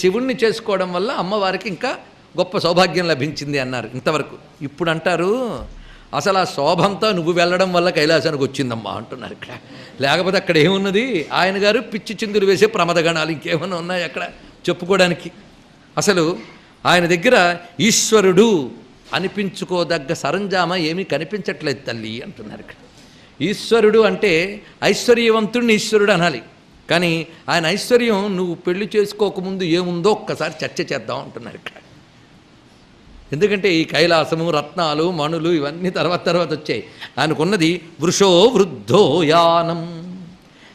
శివుణ్ణి చేసుకోవడం వల్ల అమ్మవారికి ఇంకా గొప్ప సౌభాగ్యం లభించింది అన్నారు ఇంతవరకు. ఇప్పుడు అంటారు అసలు ఆ శోభంతా నువ్వు వెళ్ళడం వల్ల కైలాసానికి వచ్చిందమ్మా అంటున్నారు ఇక్కడ. లేకపోతే అక్కడ ఏమున్నది? ఆయన గారు పిచ్చి చిందులు వేసే ప్రమదగణాలు ఇంకేమైనా ఉన్నాయి అక్కడ? చెప్పుకోవడానికి. అసలు ఆయన దగ్గర ఈశ్వరుడు అనిపించుకోదగ్గ సరంజామ ఏమీ కనిపించట్లేదు తల్లి అంటున్నారు ఇక్కడ. ఈశ్వరుడు అంటే ఐశ్వర్యవంతుడిని ఈశ్వరుడు అనాలి. కానీ ఆయన ఐశ్వర్యం నువ్వు పెళ్ళి చేసుకోకముందు ఏముందో ఒక్కసారి చర్చ చేద్దాం అంటున్నారు ఇక్కడ. ఎందుకంటే ఈ కైలాసము రత్నాలు మణులు ఇవన్నీ తర్వాత తర్వాత వచ్చాయి. ఆయనకున్నది వృషో వృద్ధో యానం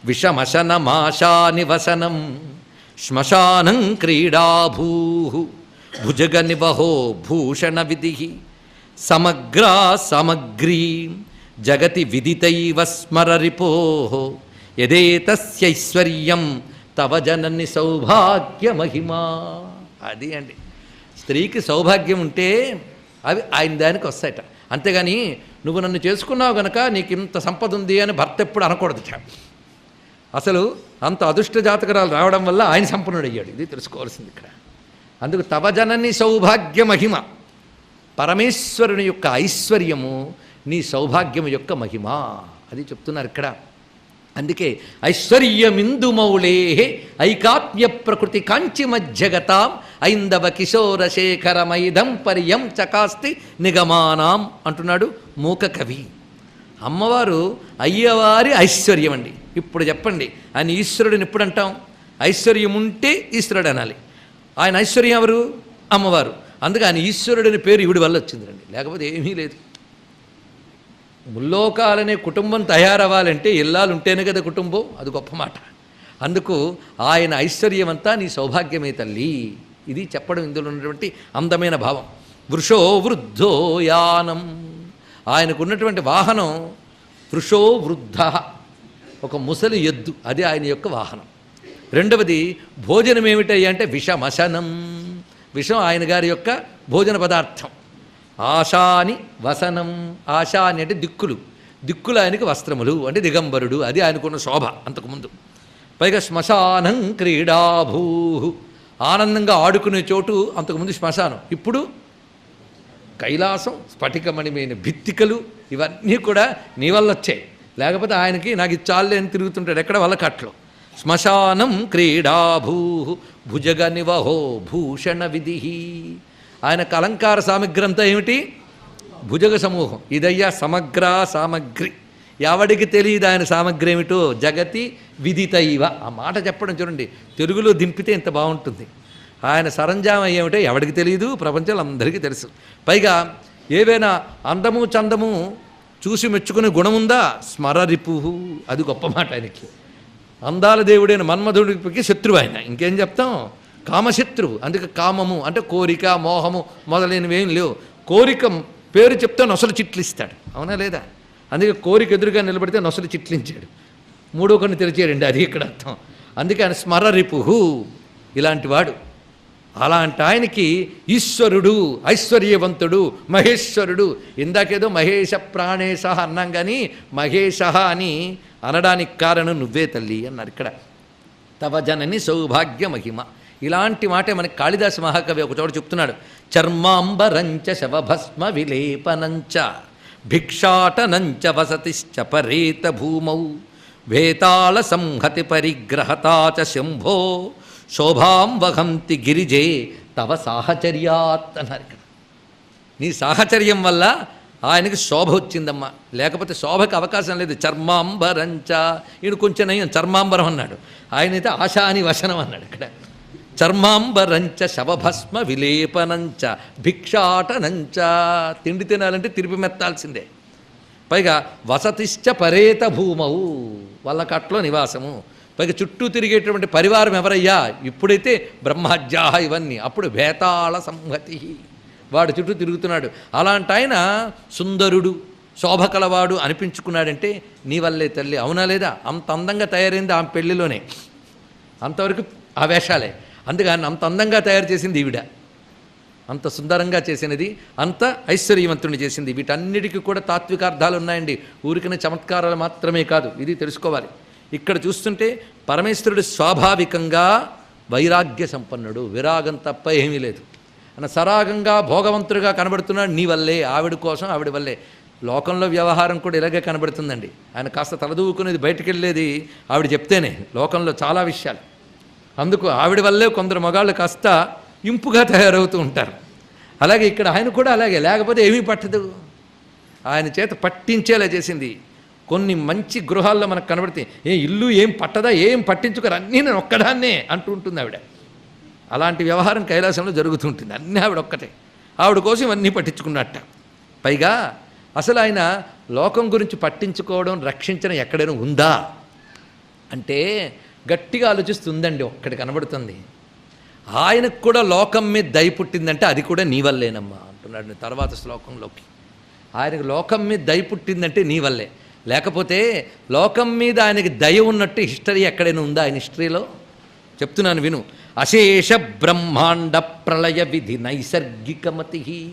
విషమశన మాషా నివసనం శ్మశానం క్రీడాభూ భుజగ నివహో భూషణ విధి సమగ్రా సమగ్రీ జగతి విదితైవ స్మరరిపో యదేతస్యైశ్వర్యం తవ జనని సౌభాగ్య మహిమా. అది అండి. స్త్రీకి సౌభాగ్యం ఉంటే అవి ఆయన దానికి వస్తాయట. అంతేగాని నువ్వు నన్ను చేసుకున్నావు గనక నీకు ఇంత సంపద ఉంది అని భర్త ఎప్పుడు అనకూడదుట. అసలు అంత అదృష్ట జాతకరాలు రావడం వల్ల ఆయన సంపన్నుడయ్యాడు. ఇది తెలుసుకోవాల్సింది ఇక్కడ. అందుకు తవ జనని సౌభాగ్య మహిమ. పరమేశ్వరుని యొక్క ఐశ్వర్యము నీ సౌభాగ్యము యొక్క మహిమ. అది చెప్తున్నారు ఇక్కడ. అందుకే ఐశ్వర్యమిందు మౌళే ఐకాత్మ్య ప్రకృతి కాంచి మధ్యగతాం ఐందవ కిశోర శేఖరమైదం పర్యం చకాస్తి నిగమానాం అంటున్నాడు మూక కవి అమ్మవారు అయ్యవారి ఐశ్వర్యం అండి ఇప్పుడు చెప్పండి ఆయన ఈశ్వరుడిని ఎప్పుడు అంటాం ఐశ్వర్యం ఉంటే ఈశ్వరుడు అనాలి. ఆయన ఐశ్వర్యం ఎవరు? అమ్మవారు. అందుకే ఆయన ఈశ్వరుడని పేరు ఇవిడి వల్ల వచ్చిందండి లేకపోతే ఏమీ లేదు. ముల్లోకాలనే కుటుంబం తయారవ్వాలంటే ఇల్లాలు ఉంటేనే కదా కుటుంబం అది గొప్ప మాట. అందుకు ఆయన ఐశ్వర్యమంతా నీ సౌభాగ్యమే తల్లి. ఇది చెప్పడం ఇందులో ఉన్నటువంటి అందమైన భావం. వృషో వృద్ధో యానం. ఆయనకు ఉన్నటువంటి వాహనం వృషో వృద్ధ. ఒక ముసలి ఎద్దు అది ఆయన యొక్క వాహనం. రెండవది భోజనం ఏమిటయ్యా అంటే విషమశనం. విషం ఆయన గారి యొక్క భోజన పదార్థం. ఆశాని వసనం. ఆశాని అంటే దిక్కులు. దిక్కులు ఆయనకి వస్త్రములు అంటే దిగంబరుడు అది ఆయనకున్న శోభ అంతకుముందు. పైగా శ్మశానం క్రీడాభూ ఆనందంగా ఆడుకునే చోటు అంతకుముందు శ్మశానం. ఇప్పుడు కైలాసం స్ఫటికమణిమైన భిత్తికలు ఇవన్నీ కూడా నీ వల్ల వచ్చాయి లేకపోతే ఆయనకి నాకు ఇచ్చాలే అని తిరుగుతుంటాడు. ఎక్కడ వాళ్ళ కట్లో శ్మశానం క్రీడాభూ భుజగ నివహో భూషణ విధి ఆయనకు అలంకార సామగ్రి అంతా ఏమిటి? భుజగ సమూహం. ఇదయ్యా సమగ్ర సామగ్రి. ఎవడికి తెలియదు ఆయన సామగ్రి ఏమిటో? జగతి విదితైవ. ఆ మాట చెప్పడం చూడండి తెలుగులో దింపితే ఇంత బాగుంటుంది. ఆయన సరంజామం ఏమిటో ఎవడికి తెలియదు? ప్రపంచంలో అందరికీ తెలుసు. పైగా ఏవైనా అందము చందము చూసి మెచ్చుకునే గుణం ఉందా? స్మరరిపు. అది గొప్ప మాట ఆయనకి. అందాల దేవుడైన మన్మధుడికి శత్రువు ఆయన. ఇంకేం చెప్తాం? కామశత్రువు అందుకే కామము అంటే కోరిక మోహము మొదలైనవి ఏం లేవు. కోరిక పేరు చెప్తే నొసలు చిట్లిస్తాడు. అవునా లేదా? అందుకే కోరిక ఎదురుగా నిలబడితే నొసలు చిట్లించాడు. మూడో కొన్ని తెరిచాడండి అది ఇక్కడ అర్థం. అందుకే ఆయన స్మరరిపుహు ఇలాంటి వాడు. అలాంటి ఆయనకి ఈశ్వరుడు ఐశ్వర్యవంతుడు మహేశ్వరుడు ఇందాకేదో మహేష ప్రాణేశ అన్నాం కానీ మహేష అని అనడానికి కారణం నువ్వే తల్లి అన్నారు ఇక్కడ. తవ జనని సౌభాగ్య మహిమ. ఇలాంటి మాటే మనకి కాళిదాస మహాకవి ఒక చోట చెప్తున్నాడు. చర్మాంబరంచ శవభస్మ విలేపనంచ భిక్షాటనంచ వసతిశ్చ పరేత భూమౌ వేతాళ సంహతి పరిగ్రహతాచ శంభో శోభాం వహంతి గిరిజే తవ సాహచర్యాత్ అన్నారు ఇక్కడ. నీ సాహచర్యం వల్ల ఆయనకి శోభ వచ్చిందమ్మా. లేకపోతే శోభకి అవకాశం లేదు. చర్మాంబరంచ ఈయన కొంచెం చర్మాంబరం అన్నాడు. ఆయనైతే ఆశాని వశనం అన్నాడు ఇక్కడ. చర్మాంబరంచ శవభస్మ విలేపనంచ భిక్షాటనంచ. తిండి తినాలంటే తిరిపి మెత్తాల్సిందే. పైగా వసతిశ్చ పరేత భూమవు వాళ్ళ కట్లో నివాసము. పైగా చుట్టూ తిరిగేటువంటి పరివారం ఎవరయ్యా? ఇప్పుడైతే బ్రహ్మజ్యాహ ఇవన్నీ. అప్పుడు భేతాళ సంహతి. వాడు చుట్టూ తిరుగుతున్నాడు. అలాంటి ఆయన సుందరుడు శోభ కలవాడు అనిపించుకున్నాడంటే నీ వల్లే తల్లి అవునా లేదా? అంత అందంగా తయారైంది ఆమె పెళ్ళిలోనే అంతవరకు ఆ వేషాలే అందుకని అంత అందంగా తయారు చేసింది ఈవిడ. అంత సుందరంగా చేసినది అంత ఐశ్వర్యవంతుని చేసింది. వీటన్నిటికీ కూడా తాత్వికార్థాలు ఉన్నాయండి. ఊరికిన చమత్కారాలు మాత్రమే కాదు ఇది తెలుసుకోవాలి. ఇక్కడ చూస్తుంటే పరమేశ్వరుడు స్వాభావికంగా వైరాగ్య సంపన్నుడు విరాగం తప్ప ఏమీ లేదు. ఆయన సరాగంగా భోగవంతుడిగా కనబడుతున్నాడు నీ వల్లే ఆవిడ కోసం ఆవిడ వల్లే. లోకంలో వ్యవహారం కూడా ఇలాగే కనబడుతుందండి. ఆయన కాస్త తలదూకునేది బయటకెళ్ళేది వెళ్ళేది ఆవిడ చెప్తేనే లోకంలో చాలా విషయాలు. అందుకు ఆవిడ వల్లే కొందరు మగాళ్ళు కాస్త ఇంపుగా తయారవుతూ ఉంటారు. అలాగే ఇక్కడ ఆయన కూడా అలాగే లేకపోతే ఏమీ పట్టదు. ఆయన చేత పట్టించేలా చేసింది. కొన్ని మంచి గృహాల్లో మనకు కనబడితే ఏ ఇల్లు ఏం పట్టదా ఏం పట్టించుకోరు అన్నీ నేను ఒక్కదాన్నే అంటూ ఉంటుంది ఆవిడ. అలాంటి వ్యవహారం కైలాసంలో జరుగుతుంటుంది అన్నీ ఆవిడ ఒక్కటే. ఆవిడ కోసం ఇవన్నీ పట్టించుకున్నట్ట. పైగా అసలు ఆయన లోకం గురించి పట్టించుకోవడం రక్షించడం ఎక్కడైనా ఉందా? అంటే గట్టిగా ఆలోచిస్తుందండి ఒక్కడి కనబడుతుంది. ఆయనకు కూడా లోకం మీద దయ పుట్టిందంటే అది కూడా నీ వల్లేనమ్మా అంటున్నాడు తర్వాత శ్లోకంలోకి. ఆయనకు లోకం మీద దయ పుట్టిందంటే నీ వల్లే. లేకపోతే లోకం మీద ఆయనకి దయ ఉన్నట్టు హిస్టరీ ఎక్కడైనా ఉందా ఆయన హిస్టరీలో? చెప్తున్నాను విను. అశేష బ్రహ్మాండ ప్రళయ విధి నైసర్గికమతి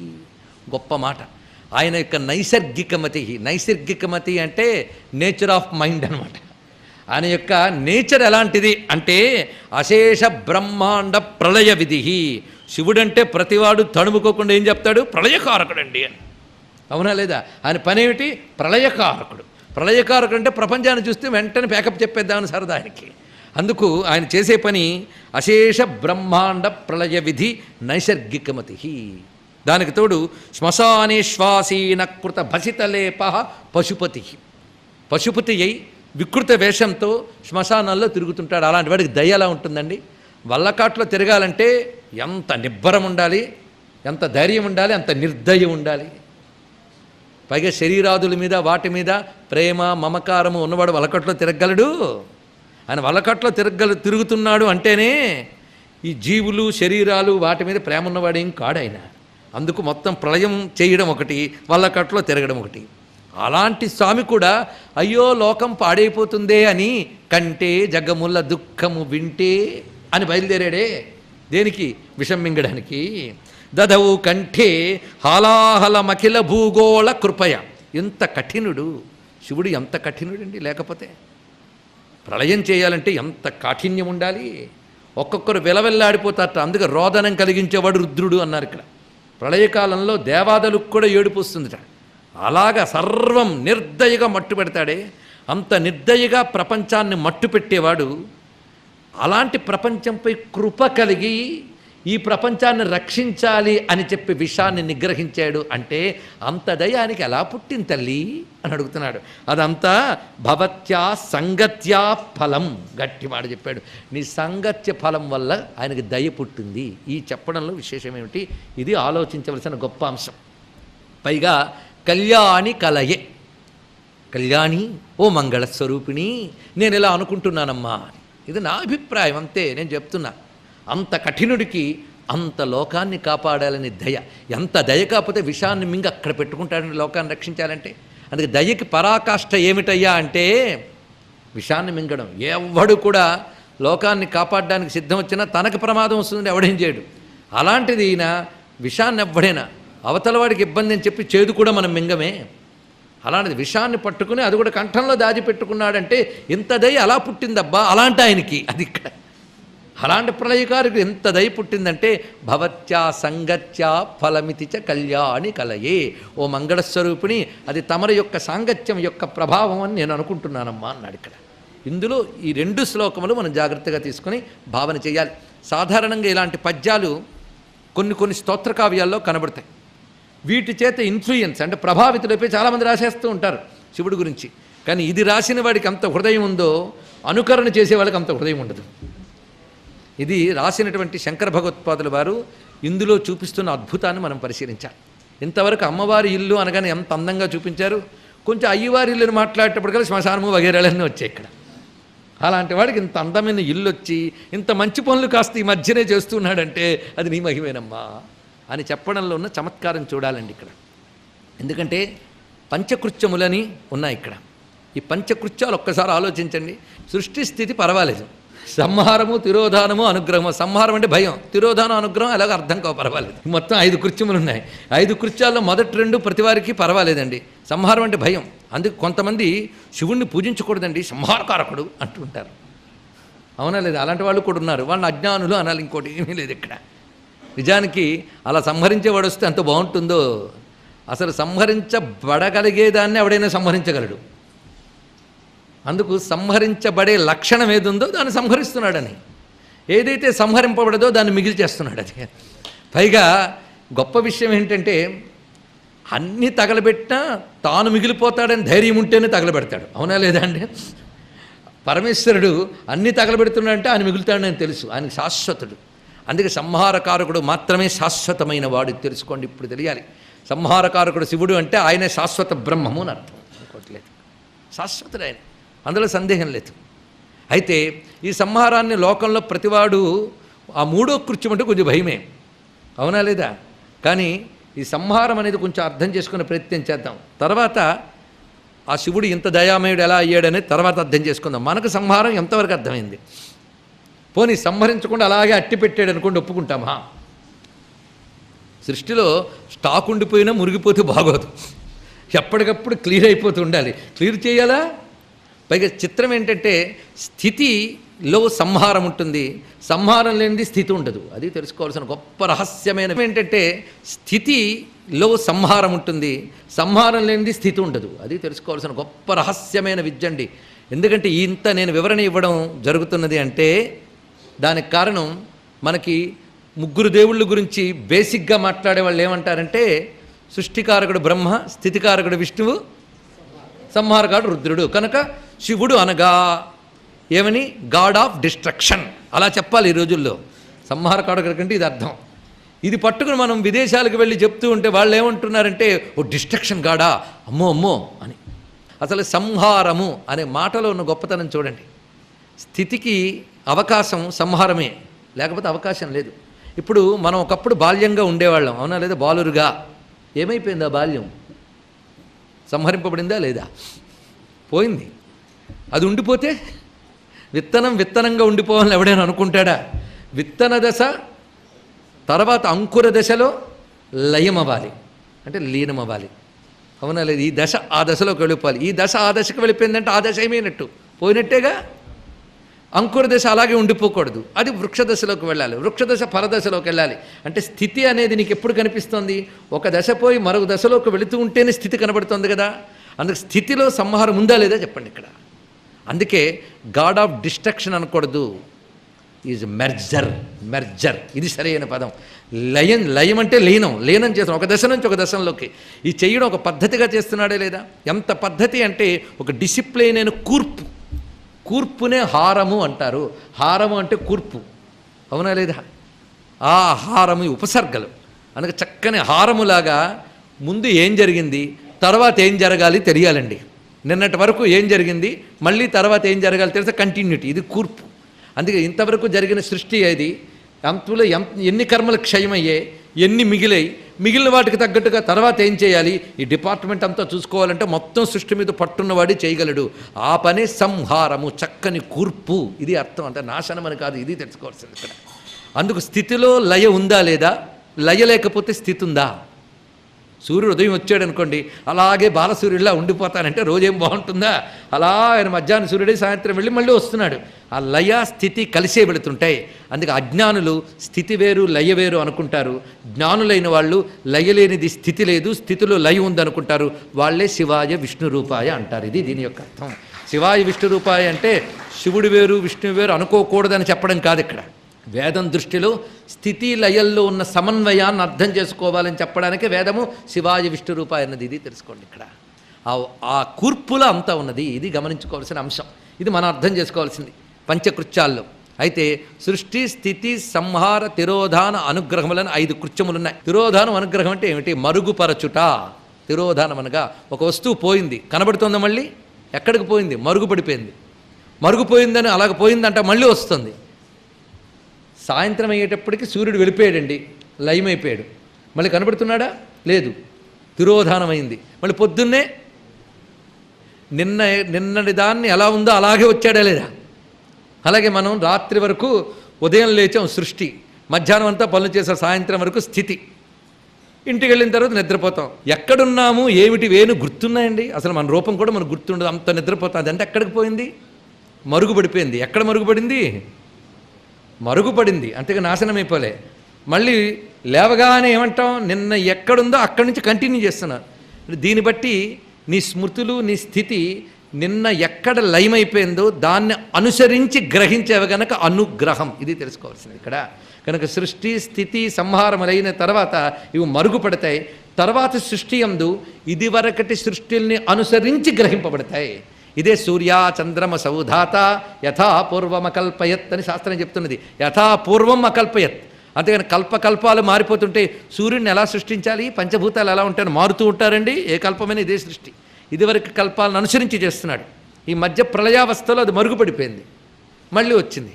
గొప్ప మాట. ఆయన యొక్క నైసర్గికమతి నైసర్గికమతి అంటే నేచర్ ఆఫ్ మైండ్ అనమాట ఆయన యొక్క నేచర్ ఎలాంటిది అంటే అశేష బ్రహ్మాండ ప్రళయ విధి శివుడంటే ప్రతివాడు తణుముకోకుండా ఏం చెప్తాడు? ప్రళయకారకుడండి అని. అవునా లేదా? ఆయన పని ఏమిటి ప్రళయకారకుడు. ప్రళయకారకుడు అంటే ప్రపంచాన్ని చూస్తే వెంటనే ప్యాకప్ చెప్పేద్దామని సరదా ఆయనకి. అందుకు ఆయన చేసే పని అశేష బ్రహ్మాండ ప్రళయ విధి నైసర్గికమతి దానికి తోడు శ్మశానేశ్వాసీన కృత భసితలేప పశుపతి. పశుపతి అయి వికృత వేషంతో శ్మశానాల్లో తిరుగుతుంటాడు. అలాంటి వాడికి దయ ఎలా ఉంటుందండి? వల్లకాట్లో తిరగాలంటే ఎంత నిబ్బరం ఉండాలి ఎంత ధైర్యం ఉండాలి అంత నిర్దయం ఉండాలి. పైగా శరీరాదుల మీద వాటి మీద ప్రేమ మమకారము ఉన్నవాడు వలకట్లో తిరగలడు ఆయన వలకట్లో తిరగల తిరుగుతున్నాడు అంటేనే ఈ జీవులు శరీరాలు వాటి మీద ప్రేమ ఉన్నవాడేం కాడు ఆయన అందుకు మొత్తం ప్రళయం చేయడం ఒకటి వల్లకట్లో తిరగడం ఒకటి. అలాంటి స్వామి కూడా అయ్యో లోకం పాడైపోతుందే అని కంటే జగముల దుఃఖము వింటే అని బయలుదేరాడే దేనికి? విషం మింగడానికి. దదవు కంఠే హాలాహలమఖిల భూగోళ కృపయ. ఎంత కఠినుడు. శివుడు ఎంత కఠినుడండి. లేకపోతే ప్రళయం చేయాలంటే ఎంత కాఠిన్యం ఉండాలి? ఒక్కొక్కరు విలవెల్లాడిపోతారట. అందుకే రోదనం కలిగించేవాడు రుద్రుడు అన్నారు ఇక్కడ. ప్రళయకాలంలో దేవాదలకు కూడా ఏడుపు వస్తుందిట. అలాగా సర్వం నిర్దయగా మట్టు పెడతాడే. అంత నిర్దయగా ప్రపంచాన్ని మట్టు పెట్టేవాడు. అలాంటి ప్రపంచంపై కృప కలిగి ఈ ప్రపంచాన్ని రక్షించాలి అని చెప్పి విషాన్ని నిగ్రహించాడు అంటే అంత దయానికి ఎలా పుట్టింది తల్లి అని అడుగుతున్నాడు. అదంతా భవత్యా సంగత్యా ఫలం గట్టి మాట చెప్పాడు. నీ సంగత్య ఫలం వల్ల ఆయనకి దయ పుట్టింది. ఈ చెప్పడంలో విశేషం ఏమిటి? ఇది ఆలోచించవలసిన గొప్ప అంశం. పైగా కళ్యాణి కలయే. కళ్యాణి ఓ మంగళస్వరూపిణి నేను ఇలా అనుకుంటున్నానమ్మా అని. ఇది నా అభిప్రాయం అంతే నేను చెప్తున్నా. అంత కఠినుడికి అంత లోకాన్ని కాపాడాలని దయ. ఎంత దయ కాకపోతే విషాన్ని మింగి అక్కడ పెట్టుకుంటాడని లోకాన్ని రక్షించాలంటే? అందుకే దయకి పరాకాష్ఠ ఏమిటయ్యా అంటే విషాన్ని మింగడం. ఎవడు కూడా లోకాన్ని కాపాడడానికి సిద్ధం వచ్చినా తనకు ప్రమాదం వస్తుందని ఎవడేం చేయడు? అలాంటిది ఈయన విషాన్ని ఎవ్వడైనా అవతల వాడికి ఇబ్బంది అని చెప్పి చేదు కూడా మనం మింగమే. అలాంటిది విషాన్ని పట్టుకుని అది కూడా కంఠంలో దాచిపెట్టుకున్నాడంటే ఇంత దయ అలా పుట్టిందబ్బా అలాంటి ఆయనకి. అది ఇక్కడ. అలాంటి ప్రళయకారికి ఎంత దయ పుట్టిందంటే భవత్యా సంగత్యా ఫలమితి చ కళ్యాణి కలయే. ఓ మంగళస్వరూపిణి అది తమరి యొక్క సాంగత్యం యొక్క ప్రభావం అని నేను అనుకుంటున్నానమ్మా అన్నాడు ఇక్కడ. ఇందులో ఈ రెండు శ్లోకములు మనం జాగ్రత్తగా తీసుకొని భావన చేయాలి. సాధారణంగా ఇలాంటి పద్యాలు కొన్ని కొన్ని స్తోత్ర కావ్యాల్లో కనబడతాయి. వీటి చేత ఇన్ఫ్లుయెన్స్ అంటే ప్రభావితులైపోయి చాలామంది రాసేస్తూ ఉంటారు శివుడి గురించి. కానీ ఇది రాసిన వాడికి అంత హృదయం ఉందో అనుకరణ చేసే వాళ్ళకి అంత హృదయం ఉండదు. ఇది రాసినటువంటి శంకర భగవత్పాదుల వారు ఇందులో చూపిస్తున్న అద్భుతాన్ని మనం పరిశీలించాలి. ఇంతవరకు అమ్మవారి ఇల్లు అనగానే ఎంత అందంగా చూపించారు. కొంచెం అయ్యవారి ఇల్లుని మాట్లాడేటప్పటికల్లా శ్మశానము వగేరాలన్నీ వచ్చాయి ఇక్కడ. అలాంటి వాడికి ఇంత అందమైన ఇల్లు వచ్చి ఇంత మంచి పనులు కాస్త ఈ మధ్యనే చేస్తున్నాడంటే అది నీ మహిమేనమ్మా. అని చెప్పడంలో ఉన్న చమత్కారం చూడాలండి ఇక్కడ. ఎందుకంటే పంచకృత్యములని ఉన్నాయి ఇక్కడ. ఈ పంచకృత్యాలు ఒక్కసారి ఆలోచించండి. సృష్టి స్థితి పర్వాలేదు. సంహారము తిరోధానము అనుగ్రహము. సంహారం అంటే భయం. తిరోధానం అనుగ్రహం ఎలాగో అర్థం కావు పర్వాలేదు. మొత్తం ఐదు కృత్యములు ఉన్నాయి. ఐదు కృత్యాల్లో మొదటి రెండు ప్రతి వారికి పర్వాలేదండి. సంహారం అంటే భయం. అందుకు కొంతమంది శివుణ్ణి పూజించకూడదండి సంహారకారకుడు అంటుంటారు అవునా లేదు? అలాంటి వాళ్ళు కూడా ఉన్నారు. వాళ్ళని అజ్ఞానులు అనాలి ఇంకోటి ఏమీ లేదు ఇక్కడ. నిజానికి అలా సంహరించేవాడు వస్తే ఎంత బాగుంటుందో? అసలు సంహరించబడగలిగేదాన్ని ఎవడైనా సంహరించగలడు. అందుకు సంహరించబడే లక్షణం ఏది ఉందో దాన్ని సంహరిస్తున్నాడని. ఏదైతే సంహరింపబడదో దాన్ని మిగిలి చేస్తున్నాడు అది. పైగా గొప్ప విషయం ఏంటంటే అన్నీ తగలబెట్టినా తాను మిగిలిపోతాడని ధైర్యం ఉంటేనే తగలబెడతాడు. అవునా లేదా అండి? పరమేశ్వరుడు అన్నీ తగలబెడుతున్నాడంటే ఆయన మిగులుతాడని తెలుసు. ఆయన శాశ్వతుడు. అందుకే సంహారకారకుడు మాత్రమే శాశ్వతమైన వాడు తెలుసుకోండి ఇప్పుడు తెలియాలి. సంహారకారకుడు శివుడు అంటే ఆయనే శాశ్వత బ్రహ్మము అని అర్థం. అనుకోవట్లేదు శాశ్వతుడు ఆయన. అందులో సందేహం లేదు. అయితే ఈ సంహారాన్ని లోకంలో ప్రతివాడు ఆ మూడో కృత్యం అంటే కొంచెం భయమే. అవునా లేదా? కానీ ఈ సంహారం అనేది కొంచెం అర్థం చేసుకునే ప్రయత్నం చేద్దాం. తర్వాత ఆ శివుడు ఇంత దయామయుడు ఎలా అయ్యాడనేది తర్వాత అర్థం చేసుకుందాం. మనకు సంహారం ఎంతవరకు అర్థమైంది? పోనీ సంహరించకుండా అలాగే అట్టి పెట్టాడు అనుకోండి ఒప్పుకుంటామా? సృష్టిలో స్టాక్ ఉండిపోయినా మురిగిపోతే బాగోదు. ఎప్పటికప్పుడు క్లియర్ అయిపోతూ ఉండాలి. క్లియర్ చేయాలా? పైగా చిత్రం ఏంటంటే స్థితిలో సంహారం ఉంటుంది. సంహారం లేనిది స్థితి ఉండదు. అది తెలుసుకోవాల్సిన గొప్ప రహస్యమైన ఏంటంటే స్థితిలో సంహారం ఉంటుంది. సంహారం లేనిది స్థితి ఉండదు. అది తెలుసుకోవాల్సిన గొప్ప రహస్యమైన విద్య అండి. ఎందుకంటే ఇంత నేను వివరణ ఇవ్వడం జరుగుతున్నది అంటే దానికి కారణం మనకి ముగ్గురు దేవుళ్ళ గురించి బేసిక్గా మాట్లాడే వాళ్ళు ఏమంటారంటే సృష్టికారకుడు బ్రహ్మ స్థితికారకుడు విష్ణువు సంహారకాడు రుద్రుడు. కనుక శివుడు అనగా ఏమని? గాడ్ ఆఫ్ డిస్ట్రక్షన్ అలా చెప్పాలి ఈ రోజుల్లో. సంహారకాడు కంటే ఇది అర్థం. ఇది పట్టుకుని మనం విదేశాలకు వెళ్ళి చెప్తూ ఉంటే వాళ్ళు ఏమంటున్నారంటే ఓ డిస్ట్రక్షన్ గాడా? అమ్మో అమ్మో అని. అసలు సంహారము అనే మాటలో ఉన్న గొప్పతనం చూడండి. స్థితికి అవకాశం సంహారమే లేకపోతే అవకాశం లేదు. ఇప్పుడు మనం ఒకప్పుడు బాల్యంగా ఉండేవాళ్ళం అవునా లేదా? బాలురుగా. ఏమైపోయింది ఆ బాల్యం? సంహరింపబడిందా లేదా? పోయింది. అది ఉండిపోతే విత్తనం విత్తనంగా ఉండిపోవాలని ఎవడైనా అనుకుంటాడా? విత్తన దశ తర్వాత అంకుర దశలో లయమవ్వాలి. అంటే లీనమవ్వాలి. అవునా లేదు? ఈ దశ ఆ దశలోకి వెళ్ళిపోవాలి. ఈ దశ ఆ దశకు వెళ్ళిపోయిందంటే ఆ దశ ఏమైనట్టు? పోయినట్టేగా అంకుర దశ అలాగే ఉండిపోకూడదు. అది వృక్ష దశలోకి వెళ్ళాలి. వృక్షదశ పరదశలోకి వెళ్ళాలి. అంటే స్థితి అనేది నీకు ఎప్పుడు కనిపిస్తుంది? ఒక దశ పోయి మరొక దశలోకి వెళుతూ ఉంటేనే స్థితి కనబడుతుంది కదా? అందుకు స్థితిలో సంహారం ఉందా లేదా చెప్పండి ఇక్కడ. అందుకే గాడ్ ఆఫ్ డిస్ట్రక్షన్ అనకూడదు. ఈజ్ మెర్జర్ మెర్జర్ ఇది సరైన పదం. లయం లయం అంటే లీనం. లీనం చేస్తాం ఒక దశ నుంచి ఒక దశలోకి. ఈ చేయడం ఒక పద్ధతిగా చేస్తున్నాడే లేదా? ఎంత పద్ధతి అంటే ఒక డిసిప్లైన్ అయిన కూర్పు. కూర్పునే హారము అంటారు. హారము అంటే కూర్పు. అవునా లేదా? ఆ హారము ఉపసర్గలు. అందుకే చక్కని హారములాగా ముందు ఏం జరిగింది? తర్వాత ఏం జరగాలి తెలియాలండి. నిన్నటి వరకు ఏం జరిగింది? మళ్ళీ తర్వాత ఏం జరగాలి తెలిస్తే కంటిన్యూటీ ఇది కూర్పు. అందుకే ఇంతవరకు జరిగిన సృష్టి ఏది? అంతులో ఎంత ఎన్ని కర్మలు క్షయమయ్యాయి? ఎన్ని మిగిలాయి? మిగిలిన వాటికి తగ్గట్టుగా తర్వాత ఏం చేయాలి? ఈ డిపార్ట్మెంట్ అంతా చూసుకోవాలంటే మొత్తం సృష్టి మీద పట్టున్నవాడే చేయగలడు. ఆ పనే సంహారము చక్కని కూర్పు. ఇది అర్థం. అంటే నాశనం అని కాదు ఇది తెలుసుకోవాల్సింది ఇక్కడ. అందుకు స్థితిలో లయ ఉందా లేదా? లయ లేకపోతే స్థితి ఉందా? సూర్యుడు ఉదయం వచ్చాడు అనుకోండి అలాగే బాలసూర్యుడిలా ఉండిపోతానంటే రోజేం బాగుంటుందా? అలా ఆయన మధ్యాహ్నం సూర్యుడే సాయంత్రం వెళ్ళి మళ్ళీ వస్తున్నాడు. ఆ లయ స్థితి కలిసే వెళుతుంటాయి. అందుకే అజ్ఞానులు స్థితి వేరు లయ వేరు అనుకుంటారు. జ్ఞానులైన వాళ్ళు లయ లేనిది స్థితి లేదు స్థితిలో లయ ఉందనుకుంటారు. వాళ్ళే శివాయ విష్ణు రూపాయ అంటారు. ఇది దీని యొక్క అర్థం. శివాయ విష్ణు రూపాయ అంటే శివుడు వేరు విష్ణు వేరు అనుకోకూడదని చెప్పడం కాదు ఇక్కడ. వేదం దృష్టిలో స్థితి లయల్లో ఉన్న సమన్వయాన్ని అర్థం చేసుకోవాలని చెప్పడానికి వేదము శివాయ విష్ణు రూపాయ అన్నది ఇది తెలుసుకోండి ఇక్కడ. ఆ ఆ కూర్పులో అంతా ఉన్నది. ఇది గమనించుకోవాల్సిన అంశం. ఇది మనం అర్థం చేసుకోవాల్సింది పంచకృత్యాల్లో. అయితే సృష్టి స్థితి సంహార తిరోధాన అనుగ్రహములను ఐదు కృత్యములు ఉన్నాయి తిరోధానం అనుగ్రహం అంటే ఏమిటి? మరుగుపరచుట. తిరోధానం అనగా ఒక వస్తువు పోయింది. కనబడుతుందా మళ్ళీ? ఎక్కడికి పోయింది? మరుగుపడిపోయింది. మరుగుపోయిందని అలాగ పోయిందంట మళ్ళీ వస్తుంది. సాయంత్రం అయ్యేటప్పటికి సూర్యుడు వెళ్ళిపోయాడండి. లయమైపోయాడు. మళ్ళీ కనబడుతున్నాడా? లేదు. తిరోధానమైంది. మళ్ళీ పొద్దున్నే నిన్న నిన్నటి దాన్ని ఎలా ఉందో అలాగే వచ్చాడా లేదా? అలాగే మనం రాత్రి వరకు ఉదయం లేచాం సృష్టి. మధ్యాహ్నం అంతా పనులు చేసాం సాయంత్రం వరకు స్థితి. ఇంటికి వెళ్ళిన తర్వాత నిద్రపోతాం. ఎక్కడున్నాము ఏమిటి వేను గుర్తున్నాయండి? అసలు మన రూపం కూడా మనకు గుర్తుండదు. అంత నిద్రపోతాం. అదంటే ఎక్కడికి పోయింది? మరుగుపడిపోయింది. ఎక్కడ మరుగుపడింది? మరుగుపడింది. అంతేగా నాశనం అయిపోలే మళ్ళీ లేవగానే ఏమంటాం నిన్న ఎక్కడుందో అక్కడి నుంచి కంటిన్యూ చేస్తున్నారు దీన్ని బట్టి నీ స్మృతులు నీ స్థితి నిన్న ఎక్కడ లయమైపోయిందో దాన్ని అనుసరించి గ్రహించేవి గనక అనుగ్రహం. ఇది తెలుసుకోవాల్సింది ఇక్కడ. కనుక సృష్టి స్థితి సంహారములైన తర్వాత ఇవి మరుగుపడతాయి. తర్వాత సృష్టి అందు ఇదివరకటి సృష్టిల్ని అనుసరించి గ్రహింపబడతాయి. ఇదే సూర్య చంద్రమ సౌధాత యథాపూర్వం అకల్పయత్ అని శాస్త్రం చెప్తున్నది. యథాపూర్వం అకల్పయత్. అంతేగాని కల్పకల్పాలు మారిపోతుంటే సూర్యుడిని ఎలా సృష్టించాలి? పంచభూతాలు ఎలా ఉంటాయని మారుతూ ఉంటారండి. ఏ కల్పమైన ఇదే సృష్టి. ఇదివరకు కల్పాలను అనుసరించి చేస్తున్నాడు. ఈ మధ్య ప్రళయావస్థలో అది మరుగుపడిపోయింది. మళ్ళీ వచ్చింది.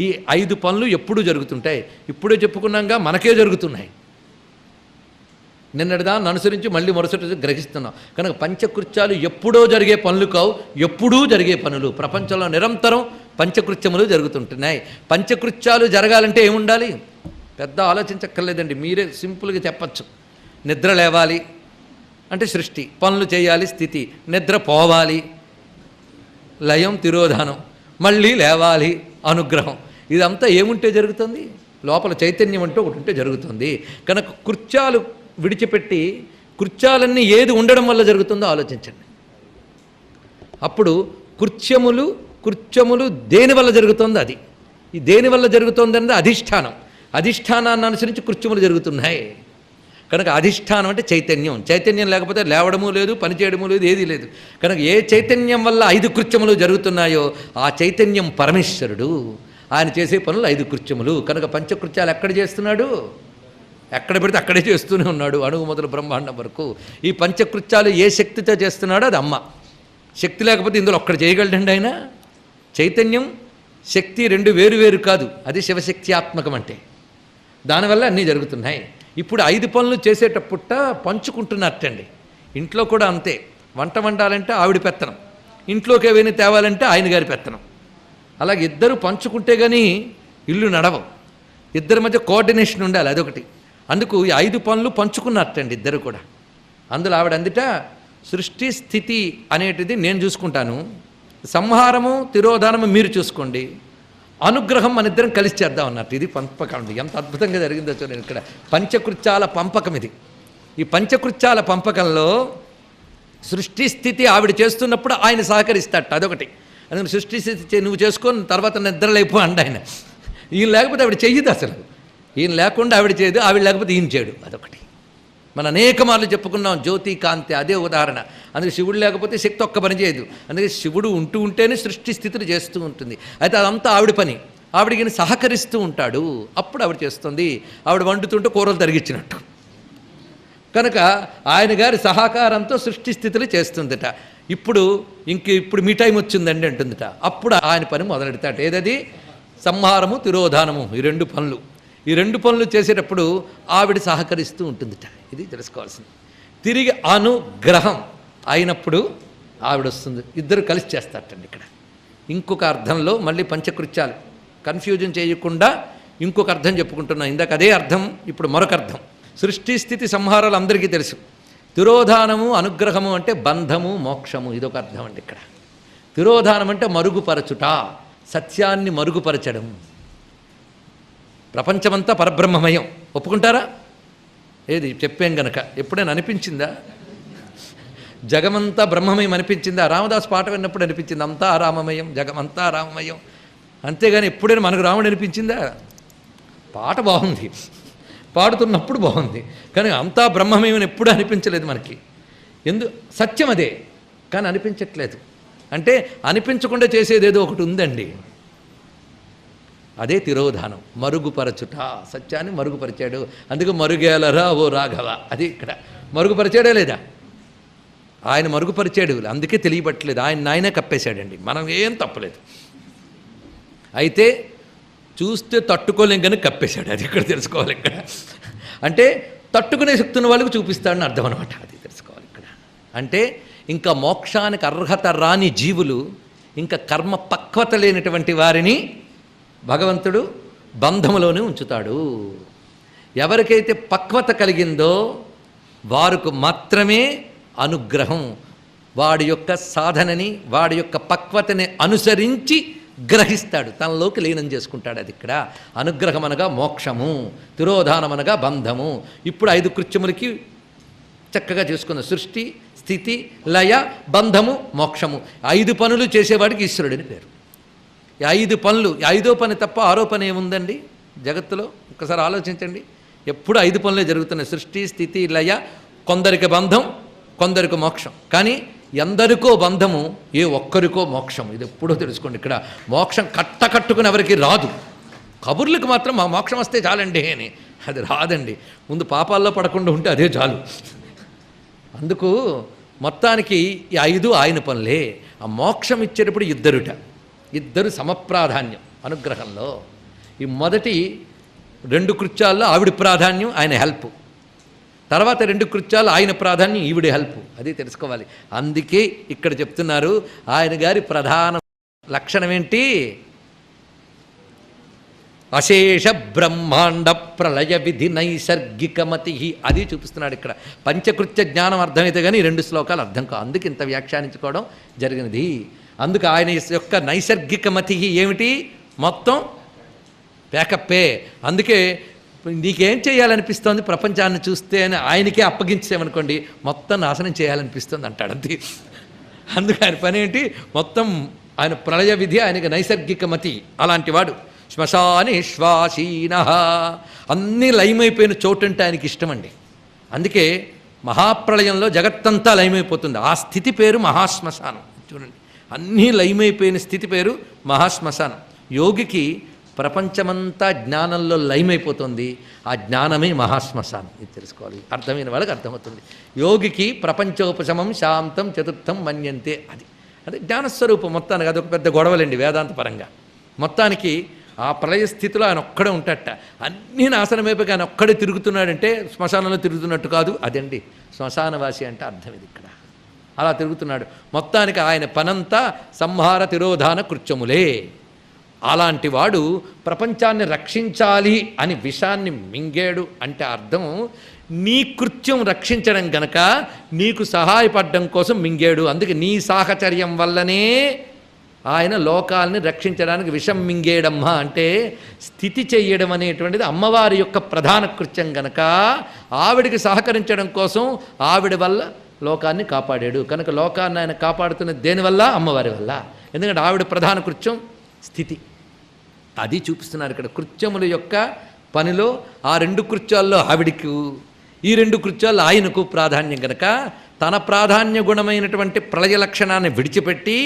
ఈ ఐదు పనులు ఎప్పుడూ జరుగుతుంటాయి. ఇప్పుడే చెప్పుకున్నాగా మనకే జరుగుతున్నాయి. నిన్నటిదాన్ని అనుసరించి మళ్ళీ మరుసటి గ్రహిస్తున్నాం. కనుక పంచకృత్యాలు ఎప్పుడో జరిగే పనులు కావు ఎప్పుడూ జరిగే పనులు. ప్రపంచంలో నిరంతరం పంచకృత్యములు జరుగుతుంటున్నాయి. పంచకృత్యాలు జరగాలంటే ఏముండాలి? పెద్ద ఆలోచించక్కర్లేదండి. మీరే సింపుల్గా చెప్పచ్చు. నిద్ర లేవాలి అంటే సృష్టి. పనులు చేయాలి స్థితి. నిద్ర పోవాలి. లయం తిరోధానం. మళ్ళీ లేవాలి అనుగ్రహం. ఇదంతా ఏముంటే జరుగుతుంది? లోపల చైతన్యం అంటూ ఒకటి ఉంటే జరుగుతుంది. కనుక కృత్యాలు విడిచిపెట్టి కృత్యాలన్నీ ఏది ఉండడం వల్ల జరుగుతుందో ఆలోచించండి. అప్పుడు కృత్యములు కృత్యములు దేని వల్ల అది? ఈ దేని వల్ల జరుగుతుంది అనేది అధిష్టానం. అధిష్టానాన్ని అనుసరించి కృత్యములు జరుగుతున్నాయి. కనుక అధిష్టానం అంటే చైతన్యం. చైతన్యం లేకపోతే లేవడము లేదు పని చేయడము లేదు ఏదీ లేదు. కనుక ఏ చైతన్యం వల్ల ఐదు కృత్యములు జరుగుతున్నాయో ఆ చైతన్యం పరమేశ్వరుడు. ఆయన చేసే పనులు ఐదు కృత్యములు. కనుక పంచకృత్యాలు ఎక్కడ చేస్తున్నాడు? ఎక్కడ పెడితే అక్కడే చేస్తూనే ఉన్నాడు అణువు మొదలు బ్రహ్మాండం వరకు. ఈ పంచకృత్యాలు ఏ శక్తితో చేస్తున్నాడో అది అమ్మ. శక్తి లేకపోతే ఇందులో ఒక్కడ చేయగలడండి ఆయన? చైతన్యం శక్తి రెండు వేరు వేరు కాదు. అది శివశక్త్యాత్మకం అంటే. దానివల్ల అన్నీ జరుగుతున్నాయి. ఇప్పుడు ఐదు పనులు చేసేటప్పుట పంచుకుంటున్నట్టండి. ఇంట్లో కూడా అంతే. వంట వండాలంటే ఆవిడ పెత్తనం. ఇంట్లోకి ఏవైనా తేవాలంటే ఆయన గారి పెత్తనం. అలాగే ఇద్దరు పంచుకుంటే కానీ ఇల్లు నడవం ఇద్దరి మధ్య కోఆర్డినేషన్ ఉండాలి అదొకటి. అందుకు ఈ ఐదు పనులు పంచుకున్నట్టండి ఇద్దరు కూడా. అందులో ఆవిడ అందుట సృష్టి స్థితి అనేటిది నేను చూసుకుంటాను. సంహారము తిరోధానము మీరు చూసుకోండి. అనుగ్రహం మన ఇద్దరం కలిసి చేద్దాం అన్నట్టు. ఇది పంపకం. అండి ఎంత అద్భుతంగా జరిగిందో చూడండి ఇక్కడ. పంచకృత్యాల పంపకం ఇది. ఈ పంచకృత్యాల పంపకంలో సృష్టి స్థితి ఆవిడ చేస్తున్నప్పుడు ఆయన సహకరిస్తాట అదొకటి. అందుకని సృష్టి స్థితి నువ్వు చేసుకొని తర్వాత నిద్రలేపు అండి ఆయన. ఈయన లేకపోతే ఆవిడ చెయ్యదు అసలు. ఈయన లేకుండా ఆవిడ చేయదు ఆవిడ లేకపోతే ఈయన చేయడు. అదొకటి. మన అనేక మార్లు చెప్పుకున్నాం జ్యోతి కాంతి అదే ఉదాహరణ. అందుకే శివుడు లేకపోతే శక్తి ఒక్క పని చేయదు. అందుకే శివుడు ఉంటూ ఉంటేనే సృష్టి స్థితిని చేస్తూ ఉంటుంది. అయితే అదంతా ఆవిడ పని. ఆవిడకి సహకరిస్తూ ఉంటాడు. అప్పుడు ఆవిడ చేస్తుంది. ఆవిడ వండుతుంటే కూరలు తరిగించినట్టు కనుక ఆయన గారి సహకారంతో సృష్టి స్థితిని చేస్తుందట. ఇప్పుడు ఇంక ఇప్పుడు మీ టైం వచ్చిందండి అంటుందట. అప్పుడు ఆయన పని మొదలెడతాట. ఏదది? సంహారము తిరోధానము. ఈ రెండు పనులు. ఈ రెండు పనులు చేసేటప్పుడు ఆవిడ సహకరిస్తూ ఉంటుందిట. ఇది తెలుసుకోవాల్సింది. తిరిగి అనుగ్రహం అయినప్పుడు ఆవిడ వస్తుంది ఇద్దరు కలిసి చేస్తారటండి ఇక్కడ. ఇంకొక అర్థంలో మళ్ళీ పంచకృత్యాలు. కన్ఫ్యూజన్ చేయకుండా ఇంకొక అర్థం చెప్పుకుంటున్నాం. ఇందాక అదే అర్థం ఇప్పుడు మరొక అర్థం. సృష్టి స్థితి సంహారాలు అందరికీ తెలుసు. తిరోధానము అనుగ్రహము అంటే బంధము మోక్షము. ఇదొక అర్థం అండి ఇక్కడ. తిరోధానం అంటే మరుగుపరచుట. సత్యాన్ని మరుగుపరచడం. ప్రపంచమంతా పరబ్రహ్మమయం. ఒప్పుకుంటారా? ఏది చెప్పాం గనక. ఎప్పుడైనా అనిపించిందా? జగమంతా బ్రహ్మమయం అనిపించిందా? రామదాస్ పాట విన్నప్పుడు అనిపించింది అంతా రామమయం జగమంతా రామమయం. అంతేగాని ఎప్పుడైనా మనకు రాముడు అనిపించిందా? పాట బాగుంది. పాడుతున్నప్పుడు బాగుంది. కానీ అంతా బ్రహ్మమయం అని ఎప్పుడూ అనిపించలేదు మనకి. ఎందు సత్యం అదే. కానీ అనిపించట్లేదు. అంటే అనిపించకుండా చేసేది ఏదో ఒకటి ఉందండి. అదే తిరోధానం. మరుగుపరచుట. సత్యాన్ని మరుగుపరిచాడు. అందుకు మరుగేలరా ఓ రాఘవ. అది ఇక్కడ. మరుగుపరిచాడే లేదా? ఆయన మరుగుపరిచాడు. అందుకే తెలియబట్టలేదు. ఆయన ఆయనే కప్పేశాడండి. మనం ఏం తప్పలేదు. అయితే చూస్తే తట్టుకోలేం కానీ కప్పేశాడు. అది ఇక్కడ తెలుసుకోవాలి ఇక్కడ. అంటే తట్టుకునే శక్తి ఉన్న వాళ్ళకి చూపిస్తాడని అర్థం అనమాట అది తెలుసుకోవాలి ఇక్కడ. అంటే ఇంకా మోక్షానికి అర్హత రాని జీవులు ఇంకా కర్మ పక్వత లేనటువంటి వారిని భగవంతుడు బంధములోనే ఉంచుతాడు. ఎవరికైతే పక్వత కలిగిందో వారికి మాత్రమే అనుగ్రహం. వాడి యొక్క సాధనని వాడి యొక్క పక్వతని అనుసరించి గ్రహిస్తాడు. తనలోకి లీనం చేసుకుంటాడు అది ఇక్కడ. అనుగ్రహం అనగా మోక్షము తిరోధానం అనగా బంధము. ఇప్పుడు ఐదు కృత్యములకి చక్కగా చేసుకున్న సృష్టి స్థితి లయ బంధము మోక్షము. ఐదు పనులు చేసేవాడికి ఈశ్వరుడని పేరు. ఐదు పనులు ఐదో పని తప్ప ఆరో పని ఏముందండి? జగత్తులో ఒకసారి ఆలోచించండి. ఎప్పుడు ఐదు పనులే జరుగుతున్నాయి. సృష్టి స్థితి లయ కొందరికి బంధం కొందరికి మోక్షం. కానీ ఎందరికో బంధము ఏ ఒక్కరికో మోక్షం ఇది ఎప్పుడో తెలుసుకోండి. ఇక్కడ మోక్షం కట్ట కట్టుకుని ఎవరికి రాదు. కబుర్లకు మాత్రం మా మోక్షం వస్తే చాలండి అని. అది రాదండి. ముందు పాపాల్లో పడకుండా ఉంటే అదే చాలు. అందుకు మొత్తానికి ఈ ఐదు ఆయన పనులే. ఆ మోక్షం ఇచ్చేటప్పుడు ఇద్దరుట. ఇద్దరు సమప్రాధాన్యం అనుగ్రహంలో. ఈ మొదటి రెండు కృత్యాల్లో ఆవిడ ప్రాధాన్యం ఆయన హెల్ప్. తర్వాత రెండు కృత్యాలు ఆయన ప్రాధాన్యం ఈవిడ హెల్ప్. అది తెలుసుకోవాలి. అందుకే ఇక్కడ చెప్తున్నారు ఆయన గారి ప్రధాన లక్షణం ఏంటి? అశేష బ్రహ్మాండ ప్రళయ విధి నైసర్గికమతి అది చూపిస్తున్నాడు ఇక్కడ. పంచకృత్య జ్ఞానం అర్థమైతే కానీ రెండు శ్లోకాలు అర్థం కావు. అందుకు ఇంత వ్యాఖ్యానించుకోవడం జరిగినది. అందుకు ఆయన యొక్క నైసర్గికమతి ఏమిటి? మొత్తం ప్యాకప్పే అందుకే నీకేం చేయాలనిపిస్తోంది? ప్రపంచాన్ని చూస్తే అని ఆయనకే అప్పగించామనుకోండి మొత్తం నాశనం చేయాలనిపిస్తుంది అంటాడు అంతే. అందుకు ఆయన పని ఏంటి? మొత్తం ఆయన ప్రళయ విధి ఆయనకి నైసర్గిక మతి అలాంటి వాడు. శ్మశాని శ్వాసీన. అన్నీ లయమైపోయిన చోటు అంటే ఆయనకి ఇష్టమండి. అందుకే మహాప్రళయంలో జగత్తంతా లయమైపోతుంది. ఆ స్థితి పేరు మహాశ్మశానం. చూడండి. అన్నీ లయమైపోయిన స్థితి పేరు మహాశ్మశానం. యోగికి ప్రపంచమంతా జ్ఞానంలో లయమైపోతుంది. ఆ జ్ఞానమే మహాశ్మశానం. ఇది తెలుసుకోవాలి. అర్థమైన వాళ్ళకి అర్థమవుతుంది. యోగికి ప్రపంచోపశమం శాంతం చతుర్థం మన్యంతే అది. అదే జ్ఞానస్వరూపం మొత్తానికి అదొక పెద్ద గొడవలండి వేదాంత పరంగా మొత్తానికి ఆ ప్రళయ స్థితిలో ఆయన ఒక్కడే ఉంటాడట. అన్నీ నాశనమైపోయి ఆయన ఒక్కడే తిరుగుతున్నాడంటే శ్మశానంలో తిరుగుతున్నట్టు కాదు. అదండి శ్మశానవాసి అంటే అర్థం ఇది ఇక్కడ. అలా తిరుగుతున్నాడు. మొత్తానికి ఆయన పనంతా సంహార తిరోధాన కృత్యములే. అలాంటి వాడు ప్రపంచాన్ని రక్షించాలి అని విషాన్ని మింగాడు అంటే అర్థం నీ కృత్యం రక్షించడం గనక నీకు సహాయపడడం కోసం మింగాడు. అందుకే నీ సాహచర్యం వల్లనే ఆయన లోకాల్ని రక్షించడానికి విషం మింగేయడమ్మా అంటే స్థితి చెయ్యడం అనేటువంటిది అమ్మవారి యొక్క ప్రధాన కృత్యం గనక ఆవిడికి సహకరించడం కోసం ఆవిడ వల్ల లోకాన్ని కాపాడాడు. కనుక లోకాన్ని ఆయన కాపాడుతున్న దేనివల్ల అమ్మవారి వల్ల. ఎందుకంటే ఆవిడ ప్రధాన కృత్యం స్థితి. అది చూపిస్తున్నారు ఇక్కడ. కృత్యముల యొక్క పనిలో ఆ రెండు కృత్యాల్లో ఆవిడికి ఈ రెండు కృత్యాల్లో ఆయనకు ప్రాధాన్యం కనుక తన ప్రాధాన్య గుణమైనటువంటి ప్రళయ లక్షణాన్ని విడిచిపెట్టి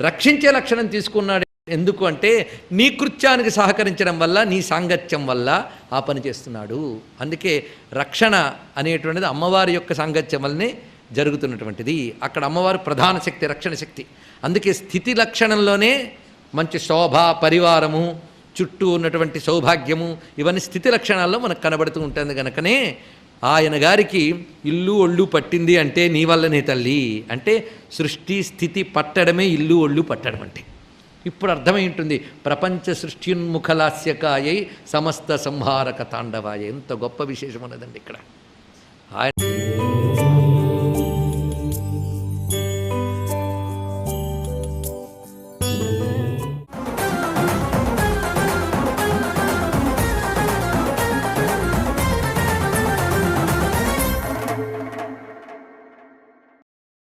రక్షించే లక్షణం తీసుకున్నాడు. ఎందుకు అంటే నీ కృత్యానికి సహకరించడం వల్ల నీ సాంగత్యం వల్ల ఆ పని చేస్తున్నాడు. అందుకే రక్షణ అనేటువంటిది అమ్మవారి యొక్క సాంగత్యం వల్లనే జరుగుతున్నటువంటిది. అక్కడ అమ్మవారు ప్రధాన శక్తి రక్షణ శక్తి. అందుకే స్థితి లక్షణంలోనే మంచి శోభ పరివారము చుట్టూ ఉన్నటువంటి సౌభాగ్యము ఇవన్నీ స్థితి లక్షణాల్లో మనకు కనబడుతూ ఉంటుంది కనుకనే ఆయన గారికి ఇల్లు ఒళ్ళు పట్టింది అంటే నీ వల్లనే తల్లి. అంటే సృష్టి స్థితి పట్టడమే ఇల్లు ఒళ్ళు పట్టడం అంటే. ఇప్పుడు అర్థమై ఉంటుంది ప్రపంచ సృష్టిన్ముఖలాస్యకాయై సమస్త సంహారక తాండవాయ. ఎంత గొప్ప విశేషం ఉన్నదండి ఇక్కడ. ఆయన